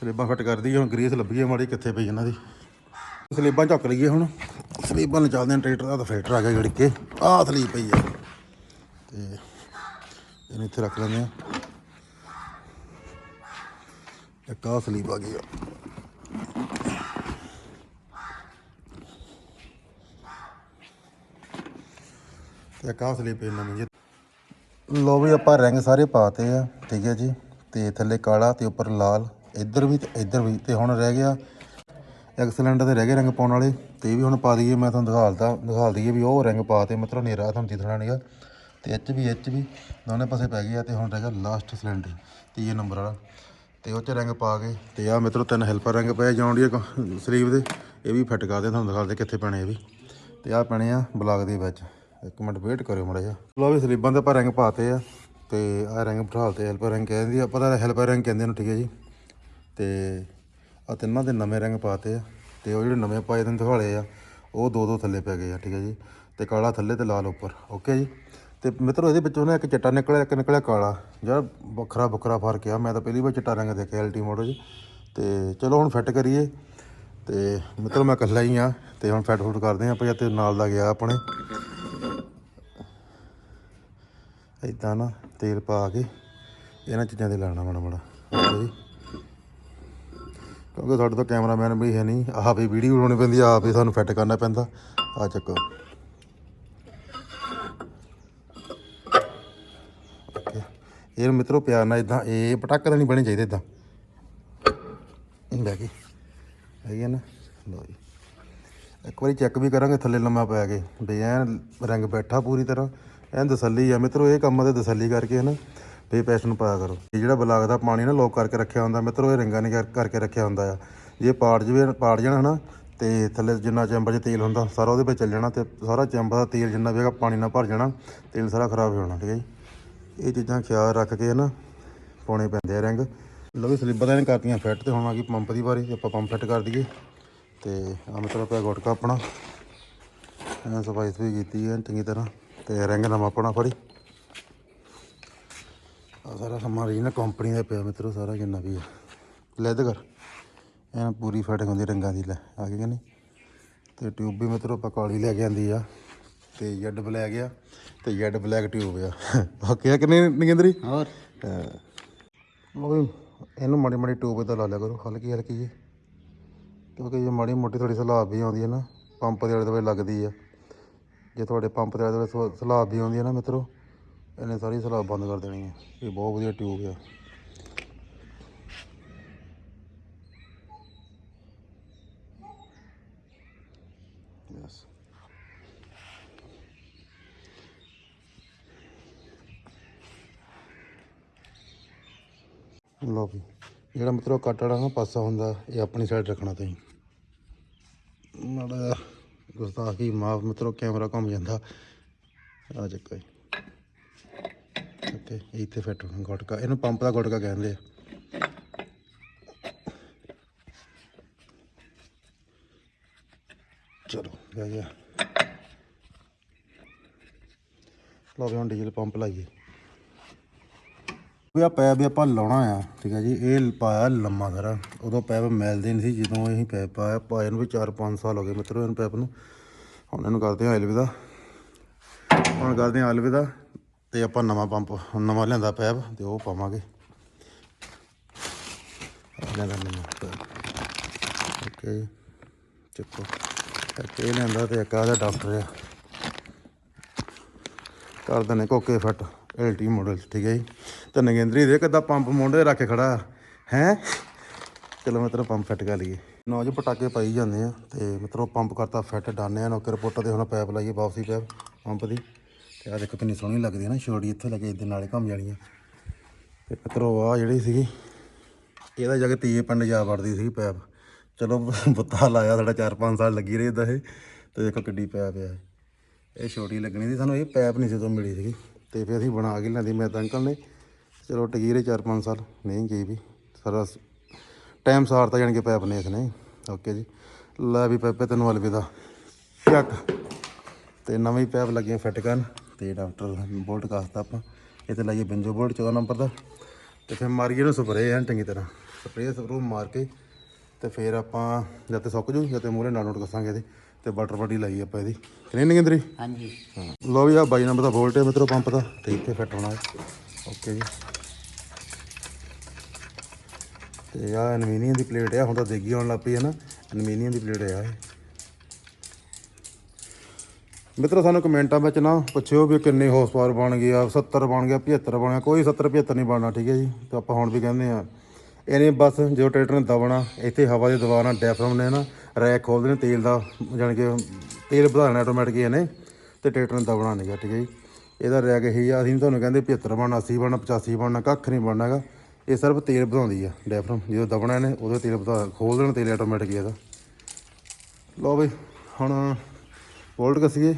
ਸਲੀਬਾਂ ਫਿੱਟ ਕਰਦੀ ਹੁਣ ਗਰੀਸ ਲੱਭੀ ਹੈ ਮਾੜੀ ਕਿੱਥੇ ਪਈ ਇਹਨਾਂ ਦੀ। ਸਲੇਬਾਂ ਝੱਕ ਲਈਏ ਹੁਣ। ਸਲੀਬਾਂ ਨੂੰ ਚੱਲਦੇ ਆ, ਟਰੈਕਟਰ ਦਾ ਤਾਂ ਫਿਲਟਰ ਆ ਗਿਆ ਜੜ ਕੇ। ਆਹ ਸਲੀਬ ਪਈ ਆ। ਤੇ ਇਹਨੂੰ ਇੱਥੇ ਰੱਖ ਲੈਂਦੇ ਆ। ਇੱਕ ਆਹ ਸਲੀਬ ਆ ਗਈ ਆ। ਤੇ ਕਾਹ ਸਲੀਪ ਇਹਨਾਂ ਨਵੀਂ ਜੀ ਲੋ ਵੀ ਆਪਾਂ ਰੰਗ ਸਾਰੇ ਪਾਤੇ ਆ, ਠੀਕ ਹੈ ਜੀ। ਤੇ ਥੱਲੇ ਕਾਲਾ ਤੇ ਉੱਪਰ ਲਾਲ, ਇੱਧਰ ਵੀ ਤੇ ਇੱਧਰ ਵੀ। ਤੇ ਹੁਣ ਰਹਿ ਗਿਆ ਇੱਕ ਸਿਲੰਡਰ ਤੇ ਰਹਿ ਗਏ ਰੰਗ ਪਾਉਣ ਵਾਲੇ। ਤੇ ਇਹ ਵੀ ਹੁਣ ਪਾ ਦਈਏ, ਮੈਂ ਤੁਹਾਨੂੰ ਦਿਖਾਲਦਾ ਦਿਖਾਲ ਦਈਏ ਵੀ ਉਹ ਰੰਗ ਪਾਤੇ ਮਤਲਬ ਨੇਰਾ ਤੁਹਾਨੂੰ ਦਿਖਣਾ ਨਹੀਂਗਾ। ਤੇ ਐਚ ਵੀ ਐਚ ਵੀ, ਦੋਨੇ ਪਾਸੇ ਪੈ ਗਏ ਆ ਤੇ ਹੁਣ ਰਹਿ ਗਿਆ ਲਾਸਟ ਸਿਲੰਡਰ ਤੀਏ ਨੰਬਰ ਵਾਲਾ। ਤੇ ਉਹ ਚ ਰੰਗ ਪਾ ਕੇ, ਤੇ ਆ ਮਿੱਤਰੋ ਤਿੰਨ ਹੈਲਪਰ ਰੰਗ ਪਏ ਜਾਉਂਦੀ ਸਲੀਵ ਦੇ। ਇਹ ਵੀ ਫਿੱਟ ਕਰਦੇ ਤੁਹਾਨੂੰ ਦਿਖਾਲਦੇ ਕਿੱਥੇ ਪੈਣੇ ਇਹ ਵੀ। ਤੇ ਆ ਪੈਣੇ ਆ ਬਲਾਕ ਦੇ ਵਿੱਚ। ਇੱਕ ਮਿੰਟ ਵੇਟ ਕਰਿਓ ਮੜਾ ਜਿਹਾ। ਲੋ ਵੀ ਸਲੀਬਾਂ ਦੇ ਆਪਾਂ ਰੰਗ ਪਾਤੇ ਆ ਤੇ ਆ ਰੰਗ ਬਿਠਾਲਤੇ ਹੈਲਪਰ ਰੰਗ ਕਹਿੰਦੀ ਆਪਾਂ ਤਾਂ ਹੈਲਪਰ ਰੰਗ ਕਹਿੰਦੇ ਨੇ, ਠੀਕ ਹੈ ਜੀ। ਤੇ ਆ ਤਿੰਨਾਂ ਦੇ ਨਵੇਂ ਰੰਗ ਪਾਤੇ ਆ ਤੇ ਉਹ ਜਿਹੜੇ ਨਵੇਂ ਪਾਏ ਦਿਨ ਦਿਖਾਲੇ ਆ, ਉਹ ਦੋ ਦੋ ਥੱਲੇ ਪੈ ਗਏ ਆ, ਠੀਕ ਹੈ ਜੀ। ਤੇ ਕਾਲਾ ਥੱਲੇ ਤੇ ਲਾਲ ਉੱਪਰ, ਓਕੇ ਜੀ। ਤੇ ਮਿੱਤਰੋ, ਇਹਦੇ ਵਿੱਚੋਂ ਨਾ ਇੱਕ ਚਿੱਟਾ ਨਿਕਲਿਆ, ਇੱਕ ਨਿਕਲਿਆ ਕਾਲਾ। ਜਿਹੜਾ ਵੱਖਰਾ ਵੱਖਰਾ ਫ਼ਰਕ ਆ, ਮੈਂ ਤਾਂ ਪਹਿਲੀ ਵਾਰ ਚਿੱਟਾ ਰੰਗ ਦੇਖਿਆ ਐਲਟੀ ਮੋਡਲ 'ਚ। ਤੇ ਚਲੋ ਹੁਣ ਫਿੱਟ ਕਰੀਏ। ਤੇ ਮਿੱਤਰੋ, ਮੈਂ ਇਕੱਲਾ ਹੀ ਆ, ਤੇ ਹੁਣ ਫਿੱਟ ਫੁੱਟ ਕਰਦੇ ਆ, ਆਪਾਂ ਤੇ ਨਾਲ ਦਾ ਗਿਆ ਆਪਣੇ। ਇਦਾਂ ਨਾ ਤੇਲ ਪਾ ਕੇ ਇਹਨਾਂ ਚੀਜ਼ਾਂ ਤੇ ਲਾਣਾ ਮਾੜਾ ਮਾੜਾ। ਜੀ। ਕਿਉਂਕਿ ਸਾਡੇ ਤੋਂ ਕੈਮਰਾਮੈਨ ਵੀ ਹੈ ਨਹੀਂ, ਆਪ ਹੀ ਵੀਡੀਓ ਬਣਾਉਣੀ ਪੈਂਦੀ ਆ ਆਪ ਹੀ ਸਾਨੂੰ ਫਿੱਟ ਕਰਨਾ ਪੈਂਦਾ। ਆ ਚੱਕੋ। ਓਕੇ ਇਹ ਮਿੱਤਰੋ ਪਿਆਰ ਨਾਲ ਇਦਾਂ ਇਹ ਪਟਾਕੇ ਤਾਂ ਨਹੀਂ ਬਣੇ ਚਾਹੀਦੇ ਇਦਾਂ ਲੈ ਕੇ, ਹੈਗੀ ਆ ਨਾ, ਲਓ ਜੀ। ਇੱਕ ਵਾਰੀ ਚੈੱਕ ਵੀ ਕਰਾਂਗੇ, ਥੱਲੇ ਲੰਮਾ ਪੈ ਕੇ। ਬਈ ਐਨ ਰੰਗ ਬੈਠਾ ਪੂਰੀ ਤਰ੍ਹਾਂ। ਐਨ ਤਸੱਲੀ ਆ, ਮਿੱਤਰੋ, ਇਹ ਕੰਮ ਤੇ ਤਸੱਲੀ ਕਰਕੇ ਨਾ ਪੈਸੇ ਨੂੰ ਪਾਇਆ ਕਰੋ। ਇਹ ਜਿਹੜਾ ਬਲਾਕ ਦਾ ਪਾਣੀ ਨਾ ਲੋਕ ਕਰਕੇ ਰੱਖਿਆ ਹੁੰਦਾ, ਮਿੱਤਰੋ, ਇਹ ਰਿੰਗਾਂ ਨੇ ਕਰਕੇ ਰੱਖਿਆ ਹੁੰਦਾ ਆ। ਜੇ ਪਾੜ ਜਵੇ, ਪਾੜ ਜਾਣਾ ਹਨਾ, ਤੇ ਥੱਲੇ ਜਿੰਨਾ ਚੈਂਬਰ 'ਚ ਤੇਲ ਹੁੰਦਾ, ਸਾਰਾ ਉਹਦੇ ਵਿੱਚ ਚੱਲ ਜਾਣਾ ਤੇ ਸਾਰਾ ਚੈਂਬਰ ਦਾ ਤੇਲ ਜਿੰਨਾ ਵੀ ਹੈਗਾ, ਪਾਣੀ ਨਾਲ ਭਰ ਜਾਣਾ, ਤੇਲ ਸਾਰਾ ਖਰਾਬ ਹੋ ਜਾਣਾ, ਠੀਕ ਹੈ ਜੀ? ਇਹ ਚੀਜ਼ਾਂ ਖਿਆਲ ਰੱਖ ਕੇ ਨਾ ਪਾਉਣੇ ਪੈਂਦੇ ਆ ਰਿੰਗ। ਲਓ ਵੀ ਸਲਿੱਬਾਂ ਤਾਂ ਇਹਨੇ ਕਰਤੀਆਂ ਫਿੱਟ ਤੇ ਹੁਣ ਆ ਗਈ ਪੰਪ ਦੀ ਵਾਰੀ, ਆਪਾਂ ਪੰਪ ਫਿੱਟ ਕਰ ਦਈਏ। ਤੇ ਆ ਮਤਲਬ ਪਿਆ ਗੁਟਕਾ ਆਪਣਾ। ਐਂ ਸਫ਼ਾਈ ਵੀ ਕੀਤੀ ਹੈ ਚੰਗੀ ਤਰ੍ਹਾਂ। ਤੇ ਰੰਗ ਨਵਾਂ ਆਪਣਾ ਫੜੀ। ਆ ਸਾਰਾ ਸਮਾਨ ਰੀਨਾ ਕੰਪਨੀ ਦਾ ਪਿਆ ਮਿੱਤਰੋ ਸਾਰਾ ਜਿੰਨਾ ਵੀ ਆ। ਲੈਦ ਕਰ ਐਨ ਪੂਰੀ ਫਿਟਿੰਗ ਹੁੰਦੀ ਰੰਗਾਂ ਦੀ ਲੈ ਆ ਗਈ ਕਿ ਨਹੀਂ? ਤੇ ਟਿਊਬ ਵੀ ਮਿੱਤਰੋ ਆਪਾਂ ਕਾਲੀ ਲੈ ਕੇ ਆਂਦੀ ਆ ਤੇ ਜੈਡ ਬਲੈਕ ਆ ਤੇ ਜੈਡ ਬਲੈਕ ਟਿਊਬ ਆ। ਓਕੇ ਆ ਕਿੰਨੇ ਨਗਿੰਦਰੀ? ਹੋਰ। ਵੀ ਇਹਨੂੰ ਮਾੜੀ ਮਾੜੀ ਟਿਊਬ ਇਦਾਂ ਲਾ ਲਿਆ ਕਰੋ ਹਲਕੀ ਹਲਕੀ ਜੀ ਕਿਉਂਕਿ ਜੇ ਮਾੜੀ ਮੋਟੀ ਥੋੜੀ ਸਲਾਬ ਵੀ ਆਉਂਦੀ ਹੈ ਨਾ ਪੰਪ ਦੇ ਆਲੇ ਦੁਆਲੇ ਲੱਗਦੀ ਆ। ਜੇ ਤੁਹਾਡੇ ਪੰਪ 'ਤੇ ਆਲੇ ਦੁਆਲੇ ਸਲਾਬ ਵੀ ਆਉਂਦੀ ਹੈ ਨਾ ਮਿੱਤਰੋ, ਇਹਨੇ ਸਾਰੀ ਸਲਾਬ ਬੰਦ ਕਰ ਦੇਣੀ ਹੈ। ਇਹ ਬਹੁਤ ਵਧੀਆ ਟਿਊਬ ਆ। ਯਸ ਲਓ ਵੀ ਜਿਹੜਾ ਮਤਲਬ ਕੱਟ ਵਾਲਾ ਨਾ ਪਾਸਾ ਹੁੰਦਾ, ਇਹ ਆਪਣੀ ਸਾਈਡ ਰੱਖਣਾ ਤੁਸੀਂ। ਮਾੜਾ ਗੁਸਤਾਖੀ ਮਾਫ ਮਤਲਬ ਕੈਮਰਾ ਘੁੰਮ ਜਾਂਦਾ। ਆ ਚੱਕੋ ਜੀ। ਓਕੇ ਇੱਥੇ ਫਿੱਟ ਹੋਣਾ ਗੁਟਕਾ। ਇਹਨੂੰ ਪੰਪ ਦਾ ਗੁਟਕਾ ਕਹਿੰਦੇ ਆ। ਚਲੋ ਗਿਆ ਗਿਆ। ਲਓ ਵੀ ਹੁਣ ਡੀਜ਼ਲ ਪੰਪ ਲਾਈਏ। ਵੀ ਆ ਪੈਪ ਵੀ ਆਪਾਂ ਲਾਉਣਾ ਆ, ਠੀਕ ਹੈ ਜੀ। ਇਹ ਪਾਇਆ ਲੰਮਾ ਸਾਰਾ। ਉਦੋਂ ਪੈਪ ਮਿਲਦੇ ਨਹੀਂ ਸੀ, ਜਦੋਂ ਅਸੀਂ ਪੈਪ ਪਾਇਆ। ਪਾਇਆ ਨੂੰ ਵੀ 4-5 ਸਾਲ ਹੋ ਗਏ ਮਿੱਤਰੋ, ਇਹਨੂੰ ਪੈਪ ਨੂੰ। ਉਹਨਾਂ ਨੂੰ ਕਰਦੇ ਹਾਂ ਅਲਵਿਦਾ ਹੁਣ ਕਰਦੇ ਹਾਂ ਅਲਵਿਦਾ ਤੇ ਆਪਾਂ ਨਵਾਂ ਪੰਪ, ਨਵਾਂ ਲਿਆਂਦਾ ਪੈਪ ਤੇ ਉਹ ਪਾਵਾਂਗੇ। ਆਹ ਲਿਆਂਦਾ ਨਵਾਂ ਪੈਪ। ਓਕੇ ਚੱਕੋ ਇਹ ਲਿਆਂਦਾ ਤੇ ਇੱਕ ਆਹ ਡਾਕਟਰ ਆ। ਕਰ ਦਿੰਦੇ ਕੋਕੇ ਫਿੱਟ, ਐਲਟੀ ਮਾਡਲ, ਠੀਕ ਹੈ ਜੀ। ਤੇ ਨਗੇਂਦਰੀ ਦੇ ਕਿੱਦਾਂ ਪੰਪ ਮੋਢੇ ਰੱਖ ਕੇ ਖੜਾ ਹੈ? ਚਲੋ ਮੈਂ ਮਿੱਤਰੋ ਪੰਪ ਫਿੱਟ ਕਰ ਲਈਏ। ਨੌ ਜੀ, ਪਟਾਕੇ ਪਾਈ ਜਾਂਦੇ ਆ ਤੇ ਮਿੱਤਰੋ, ਪੰਪ ਕਰਤਾ, ਫਿੱਟ, ਡਾਨੇ ਆ, ਨੌਕਰ ਪੁੱਟ ਤੇ ਹੁਣ ਪੈਪ ਲਾਈਏ, ਵਾਪਸੀ ਪੈਪ ਪੰਪ ਦੀ। ਤੇ ਆ ਦੇਖੋ ਕਿੰਨੀ ਸੋਹਣੀ ਲੱਗਦੀ ਹੈ ਨਾ ਛੋੜੀ ਇੱਥੇ ਲੱਗੇ, ਇਹਦੇ ਨਾਲੇ ਘੁੰਮ ਜਾਣੀ ਆ ਤੇ ਮਿੱਤਰੋ ਆ ਜਿਹੜੀ ਸੀਗੀ, ਇਹਦਾ ਜਾ ਤੀਏ ਪਿੰਡ ਜਾ ਵੜਦੀ ਸੀ ਪੈਪ ਚਲੋ, ਬੁੱਤਾ ਲਾਇਆ ਸਾਡਾ 4-5 ਸਾਲ ਲੱਗੀ ਰਹੀ ਇਦਾਂ ਇਹ, ਤੇ ਦੇਖੋ ਕਿੱਡੀ ਪੈਪ ਆ। ਇਹ। ਛੋਟੀ ਲੱਗਣੀ ਸੀ, ਸਾਨੂੰ ਇਹ ਪੈਪ ਨਹੀਂ ਜਦੋਂ ਮਿਲੀ ਸੀਗੀ। ਤੇ ਫਿਰ ਅਸੀਂ ਬਣਾ ਕੇ ਲਿਆਂਦੀ, ਮੈਂ ਤਾਂ ਅੰਕਲ ਨੇ। ਚਲੋ ਟਗੀਰੇ 4-5 ਸਾਲ, ਨਹੀਂ ਗਈ ਵੀ। ਸਾਰਾ ਟਾਈਮ ਸਾਰਤਾ ਜਾਣ ਕੇ ਪੈਪ ਨੇ। ਇਸਨੇ ਓਕੇ ਜੀ। ਲੈ ਵੀ ਪੈਪੇ ਤੈਨੂੰ ਅਲਵਿਦਾ। ਚੱਕ। ਤੇ ਨਵੀਂ ਪੈਪ ਲੱਗੀਆਂ ਫਿੱਟ ਕਰਨ। ਤੇ ਡਾਕਟਰ ਬੋਲਟ ਕਾਸਤਾ ਆਪਾਂ। ਇਹ ਤੇ ਲਾਈਏ ਬਿੰਜੋ ਬੋਲਟ 14 ਨੰਬਰ ਦਾ। ਤੇ ਫਿਰ ਮਾਰੀਏ ਇਹਨੂੰ ਸਪਰੇਅ ਐਨ ਚੰਗੀ ਤਰ੍ਹਾਂ। ਸਪਰੇਅ ਸਪਰੂ ਮਾਰ ਕੇ। ਤੇ ਫਿਰ ਆਪਾਂ ਜਦ ਤੇ ਸੁੱਕ ਜੂ ਜਦ ਤੇ ਮੂਹਰੇ ਨਾਲ ਨੋਟ ਕੱਸਾਂਗੇ ਇਹਦੇ। ਤੇ ਵਾਟਰ ਬੋਡੀ ਲਾਈ ਆਪਾਂ ਇਹਦੀ। ਕਿੰਨੀ ਨਿੰਦਰੀ ਹਾਂਜੀ। ਲੋ ਵੀ ਆ 22 ਨੰਬਰ ਦਾ ਵੋਲਟ ਹੈ ਮਿੱਤਰੋ ਪੰਪ ਦਾ। ਤੇ ਇੱਥੇ ਫਿੱਟ ਹੋਣਾ ਓਕੇ ਜੀ। ਤੇ ਆ ਐਲੂਮੀਨੀਅਮ ਦੀ ਪਲੇਟ ਆ, ਹੁਣ ਤਾਂ ਦੇਗੀ ਆਉਣ ਲੱਗ ਪਈ ਹੈ ਨਾ। ਐਲੂਮੀਨੀਅਮ ਦੀ ਪਲੇਟ ਆ ਇਹ। ਮਿੱਤਰੋ, ਸਾਨੂੰ ਕਮੈਂਟਾਂ ਵਿੱਚ ਨਾ ਪੁੱਛਿਓ ਵੀ ਕਿੰਨੇ ਹਾਰਸ ਪਾਵਰ ਬਣ ਗਿਆ 70 ਬਣ ਗਿਆ 75 ਬਣ ਗਿਆ, ਕੋਈ 70 75 ਨਹੀਂ ਬਣਨਾ, ਠੀਕ ਹੈ ਜੀ। ਤੇ ਆਪਾਂ ਹੁਣ ਵੀ ਕਹਿੰਦੇ ਆ ਇਹਨੇ ਬਸ ਜੋ ਟਰੈਕਟਰ ਨੇ ਦਬਣਾ, ਇੱਥੇ ਹਵਾ ਦੇ ਦਬਾਅ ਨਾਲ ਡੈਫਰਮ ਨੇ ਨਾ ਰੈਕ ਖੋਲਦੇ ਨੇ ਤੇਲ ਦਾ, ਜਾਣੀ ਕਿ ਤੇਲ ਵਧਾਉਣਾ ਆਟੋਮੈਟਿਕ ਇਹਨੇ, ਤੇ ਟਰੈਕਟਰ ਨੇ ਦਬਣਾ ਨਹੀਂਗਾ ਠੀਕ ਹੈ ਜੀ। ਇਹਦਾ ਰੈਕ ਇਹੀ ਆ, ਅਸੀਂ ਨੀ ਤੁਹਾਨੂੰ ਕਹਿੰਦੇ 75 ਬਣਨਾ 80 ਬਣਨਾ 85 ਬਣਨਾ, ਕੱਖ ਨਹੀਂ ਬਣਨਾ ਹੈਗਾ ਇਹ ਸਿਰਫ ਤੇਲ ਵਧਾਉਂਦੀ ਆ ਡੈਫਰਮ ਜਦੋਂ ਦਬਣਾ ਇਹਨੇ ਉਦੋਂ ਤੇਲ ਵਧਾ ਖੋਲ ਦੇਣਾ ਤੇਲ ਆਟੋਮੈਟਿਕ ਇਹਦਾ। ਲਓ ਬਈ ਹੁਣ ਵੋਲਟ ਕਸੀਏ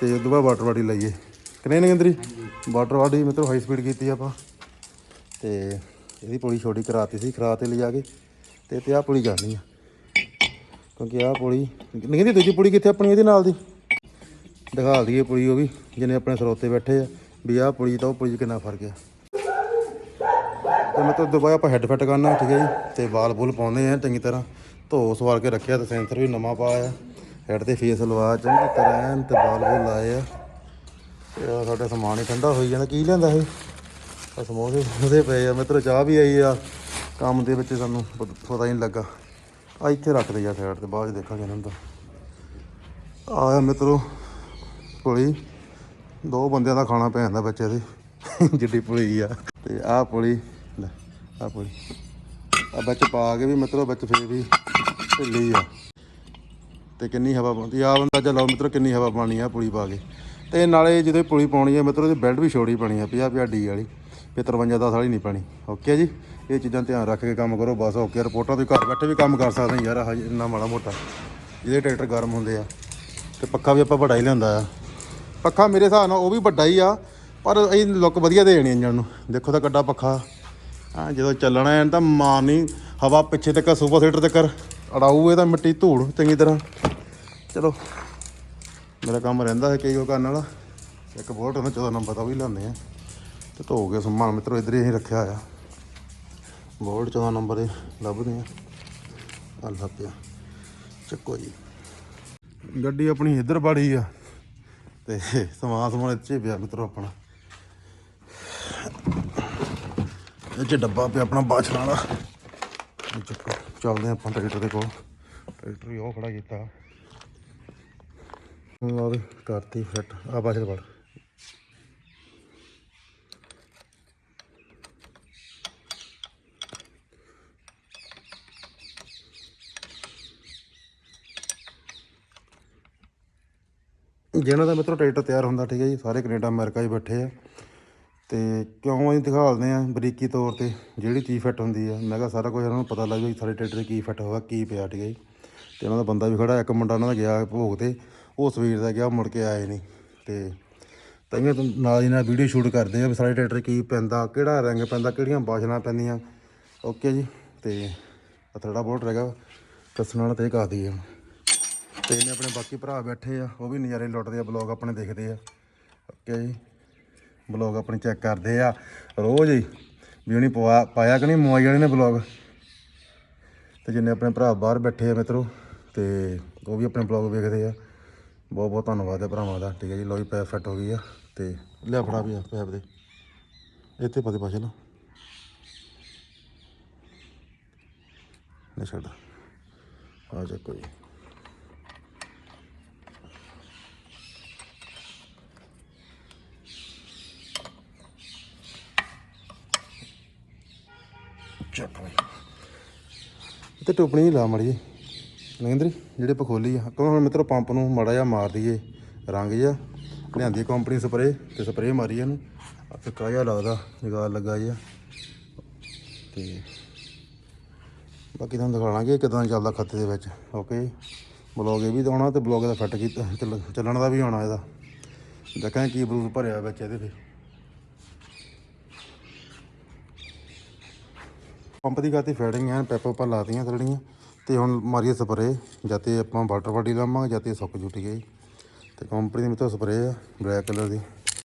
ਤੇ ਉਦੋਂ ਬਾਅਦ ਵਾਟਰ ਬਾਡੀ ਲਈਏ। ਕਿਨੇ ਨਗਿੰਦਰੀ? ਵਾਟਰ ਬਾਡੀ ਮਤਲਬ ਹਾਈ ਸਪੀਡ ਕੀਤੀ ਆਪਾਂ। ਤੇ ਇਹਦੀ ਪੁਲੀ ਛੋਟੀ ਕਰਾਤੀ ਸੀ ਖਰਾ ਤੇ ਲਿਜਾ ਕੇ। ਤੇ ਤੇ ਆਹ ਪੁਲੀ ਕਰਨੀ ਆ। ਕਿਉਂਕਿ ਆਹ ਪੁਲੀ ਨਗਿੰਦਰੀ ਦੂਜੀ ਪੁਲੀ ਕਿੱਥੇ ਆਪਣੀ ਇਹਦੇ ਨਾਲ ਦੀ? ਦਿਖਾ ਦਈਏ ਪੁਲੀ ਉਹ ਵੀ ਜਿਹਨੇ ਆਪਣੇ ਸਰੋਤੇ ਬੈਠੇ ਆ। ਵੀ ਆਹ ਪੁਲੀ ਤਾਂ ਉਹ ਪੁਲੀ ਕਿੰਨਾ ਫ਼ਰਕ ਆ। ਤੇ ਮਤਲਬ ਦੁਬਾਰਾ ਆਪਾਂ ਹੈੱਡ ਫਿੱਟ ਕਰਨਾ, ਠੀਕ ਹੈ ਜੀ? ਤੇ ਵਾਲ ਬੁਲ ਪਾਉਂਦੇ ਆ, ਚੰਗੀ ਤਰ੍ਹਾਂ। ਧੋ ਸਵਾਰ ਕੇ ਰੱਖਿਆ ਤੇ ਸੈਂਸਰ ਵੀ ਨਵਾਂ ਪਾਇਆ। ਹੈੱਡ ਤੇ ਫੇਸ ਲਵਾ, ਚੰਗੀ ਤਰ੍ਹਾਂ ਐਨ ਤੇ ਵਾਲ ਬੁਲ ਲਾਏ ਆ। ਤੇ ਆਹ ਸਾਡਾ ਸਮਾਨ ਹੀ ਠੰਡਾ ਹੋਈ ਜਾਂਦਾ। ਕੀ ਲਿਆਂਦਾ ਇਹ? ਆ ਸਮੋਸੇ ਉਹਦੇ ਪਏ ਆ। ਮਿੱਤਰ, ਚਾਹ ਵੀ ਆਈ ਆ। ਕੰਮ ਦੇ ਵਿੱਚ ਸਾਨੂੰ ਪ- ਪਤਾ ਹੀ ਨਹੀਂ ਲੱਗਾ। ਆ ਇੱਥੇ ਰੱਖ ਦੇ ਜਾ ਸਾਈਡ ਤੇ, ਬਾਅਦ 'ਚ ਦੇਖਾਂਗੇ ਇਹਨਾਂ ਦਾ ਆਇਆ ਮਿੱਤਰੋ, ਪੁਲੀ। ਦੋ ਬੰਦਿਆਂ ਦਾ ਖਾਣਾ ਪੈ ਜਾਂਦਾ ਬੱਚੇ ਦੇ। ਜਿੱਡੀ ਪੁਲੀ ਆ। ਤੇ ਆਹ ਪੁਲੀ ਲੈ ਆਹ ਪੁਲੀ ਆ ਵਿੱਚ ਪਾ ਕੇ ਵੀ ਮਤਲਬ ਵਿੱਚ ਫੇਰ ਵੀ ਢਿੱਲੀ ਆ। ਤੇ ਕਿੰਨੀ ਹਵਾ ਪਾਉਂਦੀ ਆ। ਬੰਦਾ ਚਲਾਓ ਮਿੱਤਰੋ, ਕਿੰਨੀ ਹਵਾ ਪਾਣੀ ਆ ਪੁਲੀ ਪਾ ਕੇ। ਤੇ ਨਾਲੇ ਜਦੋਂ ਇਹ ਪੁਲੀ ਪਾਉਣੀ ਆ ਮਿੱਤਰੋ ਇਹਦੀ ਬੈਲਟ ਵੀ ਛੋੜੀ ਪੈਣੀ ਆ 50 50 ਡੀ ਵਾਲੀ। ਤੇ 53 10 ਵਾਲੀ ਨਹੀਂ ਪਾਣੀ ਓਕੇ ਜੀ? ਇਹ ਚੀਜ਼ਾਂ ਧਿਆਨ ਰੱਖ ਕੇ ਕੰਮ ਕਰੋ, ਬਸ ਓਕੇ। ਰਿਪੋਰਟਾਂ ਤੁਸੀਂ ਘਰ ਬੈਠੇ ਵੀ ਕੰਮ ਕਰ ਸਕਦੇ ਯਾਰ, ਆਹ ਇੰਨਾ ਮਾੜਾ ਮੋਟਾ। ਜਿਹਦੇ ਟਰੈਕਟਰ ਗਰਮ ਹੁੰਦੇ ਆ। ਤੇ ਪੱਖਾ ਵੀ ਆਪਾਂ ਵੱਡਾ ਹੀ ਲਿਆਂਦਾ ਆ। ਪੱਖਾ ਮੇਰੇ ਹਿਸਾਬ ਨਾਲ ਉਹ ਵੀ ਵੱਡਾ ਹੀ ਆ, ਪਰ ਇਹ ਲੁੱਕ ਵਧੀਆ ਦੇ ਦੇਣੀ ਇੰਜਣ ਨੂੰ। ਦੇਖੋ ਤਾਂ ਕੱਡਾ ਪੱਖਾ। ਆ ਜਦੋਂ ਚੱਲਣਾ ਐਨ ਤਾਂ ਮਾਰਨੀ ਹਵਾ ਪਿੱਛੇ ਤੱਕ ਸੁਪਰ ਸੀਟਰ ਤੱਕ ਅੜਾਊ ਤਾਂ ਮਿੱਟੀ ਧੂੜ, ਚੰਗੀ ਤਰ੍ਹਾਂ। ਚਲੋ, ਮੇਰਾ ਕੰਮ ਰਹਿੰਦਾ ਹੈ ਕਈ ਕੋ ਕਰਨ ਵਾਲਾ। ਇੱਕ ਬੋਟ ਉਹਨਾਂ 14 ਨੰਬਰ ਦਾ ਵੀ ਲਾਉਂਦੇ ਆ। ਤੇ ਧੋ ਕੇ ਸਮਾਨ ਮਿੱਤਰੋ, ਇੱਧਰ ਹੀ ਰੱਖਿਆ ਆ ਬੋਲਟ 14 ਨੰਬਰ ਦੇ ਲੱਭਦੇ ਆ। ਅੱਲਾ ਪਿਆ ਚੱਕੋ ਜੀ। ਗੱਡੀ ਆਪਣੀ ਇੱਧਰ ਬਾੜੀ ਆ। ਤੇ ਸਮਾਨ ਸਮਾਨ ਇੱਥੇ ਹੀ ਪਿਆ, ਮਿੱਤਰੋ, ਆਪਣਾ। ਇਹ ਚ ਡੱਬਾ ਪਿਆ ਆਪਣਾ ਬਾਛਣ ਵਾਲਾ। ਚੱਕੋ, ਚੱਲਦੇ ਹਾਂ ਆਪਾਂ ਟਰੈਕਟਰ ਦੇ ਕੋਲ। ਟਰੈਕਟਰ ਵੀ ਉਹ ਖੜਾ ਕੀਤਾ। ਲਓ ਵੀ ਕਰਤੀ ਫਿੱਟ ਆ ਬਾਛਲ ਫੜ। ਜਿਹਨਾਂ ਦਾ ਮਿੱਤਰੋ ਟਰੈਕਟਰ ਤਿਆਰ ਹੁੰਦਾ, ਠੀਕ ਹੈ ਜੀ, ਸਾਰੇ ਕੈਨੇਡਾ, ਅਮਰੀਕਾ 'ਚ ਬੈਠੇ ਆ। ਤੇ ਕਿਉਂ ਅਸੀਂ ਦਿਖਾਲਦੇ ਆ ਬਰੀਕੀ ਤੌਰ ਤੇ ਜਿਹੜੀ ਚੀਜ਼ ਫਿੱਟ ਹੁੰਦੀ ਆ। ਮੈਂ ਕਿਹਾ ਸਾਰਾ ਕੁਝ ਇਹਨਾਂ ਨੂੰ ਪਤਾ ਲੱਗ ਜਾਊ ਸਾਡੇ ਟਰੈਕਟਰ ਕੀ ਫਿੱਟ ਹੋਗਾ ਕੀ ਪਿਆ ਠੀਕ ਹੈ ਜੀ। ਤੇ ਉਹਨਾਂ ਦਾ ਬੰਦਾ ਵੀ ਖੜਾ, ਇੱਕ ਮੁੰਡਾ ਉਹਨਾਂ ਦਾ ਗਿਆ ਭੋਗ ਤੇ, ਉਹ ਸਵੇਰ ਦਾ ਗਿਆ ਮੁੜ ਕੇ ਆਏ ਨਹੀਂ। ਤੇ ਤਾਈਆਂ ਤੋਂ ਨਾਲ ਹੀ ਨਾਲ ਵੀਡੀਓ ਸ਼ੂਟ ਕਰਦੇ ਆ ਵੀ ਸਾਡੇ ਟਰੈਕਟਰ ਕੀ ਪੈਂਦਾ, ਕਿਹੜਾ ਰੰਗ ਪੈਂਦਾ, ਕਿਹੜੀਆਂ ਬਾਸ਼ਨਾਂ ਪੈਂਦੀਆਂ। ਓਕੇ ਜੀ, ਤੇ ਅਥੜਾ ਬਹੁਤ ਰਹੇਗਾ ਕੱਸਣ ਵਾਲਾ ਤੇ ਇਹ ਕਾਦੀ ਆ। ਤੇ ਇਹਨੇ ਆਪਣੇ ਬਾਕੀ ਭਰਾ ਬੈਠੇ ਆ, ਉਹ ਵੀ ਨਜ਼ਾਰੇ ਲੁੱਟਦੇ ਆ ਬਲੌਗ ਆਪਣੇ ਦੇਖਦੇ ਆ। ਓਕੇ ਜੀ। ਬਲੌਗ ਆਪਣੇ ਚੈੱਕ ਕਰਦੇ ਆ। ਰੋਜ਼ ਹੀ ਵੀ ਉਹਨੇ ਪਵਾ ਪਾਇਆ ਕਿ ਨਹੀਂ ਮੋਬਾਈਲ ਵਾਲੇ ਨੇ ਬਲੌਗ ਤੇ ਜਿੰਨੇ ਆਪਣੇ ਭਰਾ ਬਾਹਰ ਬੈਠੇ ਆ ਮਿੱਤਰੋ, ਤੇ ਉਹ ਵੀ ਆਪਣੇ ਬਲੌਗ ਵੇਖਦੇ ਆ। ਬਹੁਤ ਬਹੁਤ ਧੰਨਵਾਦ ਹੈ ਭਰਾਵਾਂ ਦਾ। ਠੀਕ ਹੈ ਜੀ ਲੋਈ ਪੈਪ ਫਿੱਟ ਹੋ ਗਈ ਆ ਤੇ ਲਿਆ ਫੜਾ ਵੀ ਆ ਪੈਪ ਦੇ। ਇੱਥੇ ਪਤੇ ਪਾ ਚਲੋ ਨਹੀਂ ਛੱਡ ਆ ਜਾ। ਕੋਈ ਚੱਕ ਤੇ ਟੋਪਣੀ ਹੀ ਲਾ ਮੜੀ ਨਰਿੰਦਰ, ਜਿਹੜੇ ਆਪਾਂ ਖੋਲੀ ਆ। ਕਹੋ ਹੁਣ ਮਿੱਤਰੋ, ਪੰਪ ਨੂੰ ਮਾੜਾ ਜਿਹਾ ਮਾਰ ਦਈਏ। ਰੰਗ ਜਿਹਾ। ਲਿਆਂਦੀ ਕੰਪਨੀ ਸਪਰੇ ਤੇ ਸਪਰੇ ਮਾਰੀ ਇਹਨੂੰ। ਫਿੱਕਾ ਜਿਹਾ ਲੱਗਦਾ ਨਿਗਾਹ ਲੱਗਾ ਜਿਹਾ। ਤੇ ਬਾਕੀ ਤੁਹਾਨੂੰ ਦਿਖਾਵਾਂਗੇ ਕਿਦਾਂ ਚੱਲਦਾ ਖੱਤੇ ਦੇ ਵਿੱਚ। ਓਕੇ ਬਲੌਗ ਇਹ ਵੀ ਤਾਂ ਆਉਣਾ ਤੇ ਬਲੌਗ ਦਾ ਫਿੱਟ ਕੀਤਾ, ਚੱਲ- ਚੱਲਣ ਦਾ ਵੀ ਆਉਣਾ ਇਹਦਾ। ਦੇਖਾਂ ਕੀ ਬਲੂਸ ਭਰਿਆ ਵਿੱਚ ਇਹਦੇ ਤੇ। ਪੰਪ ਦੀ ਗਾਤੀ ਫੈਡਿੰਗ ਐਨ, ਪੈਪ ਉੱਪਰ ਲਾਤੀਆਂ ਥੜੀਆਂ ਤੇ ਹੁਣ ਮਾਰੀਏ ਸਪਰੇ ਜਾਤੇ ਆਪਾਂ ਵਾਟਰ ਬਾਡੀ ਲਾਵਾਂਗੇ, ਜਾਤੇ ਸੁੱਕ ਜੂ ਠੀਕ ਜੀ। ਤੇ ਕੰਪਨੀ ਦੀ ਮਿੱਤਰ ਸਪਰੇ ਆ, ਬਲੈਕ ਕਲਰ ਦੀ।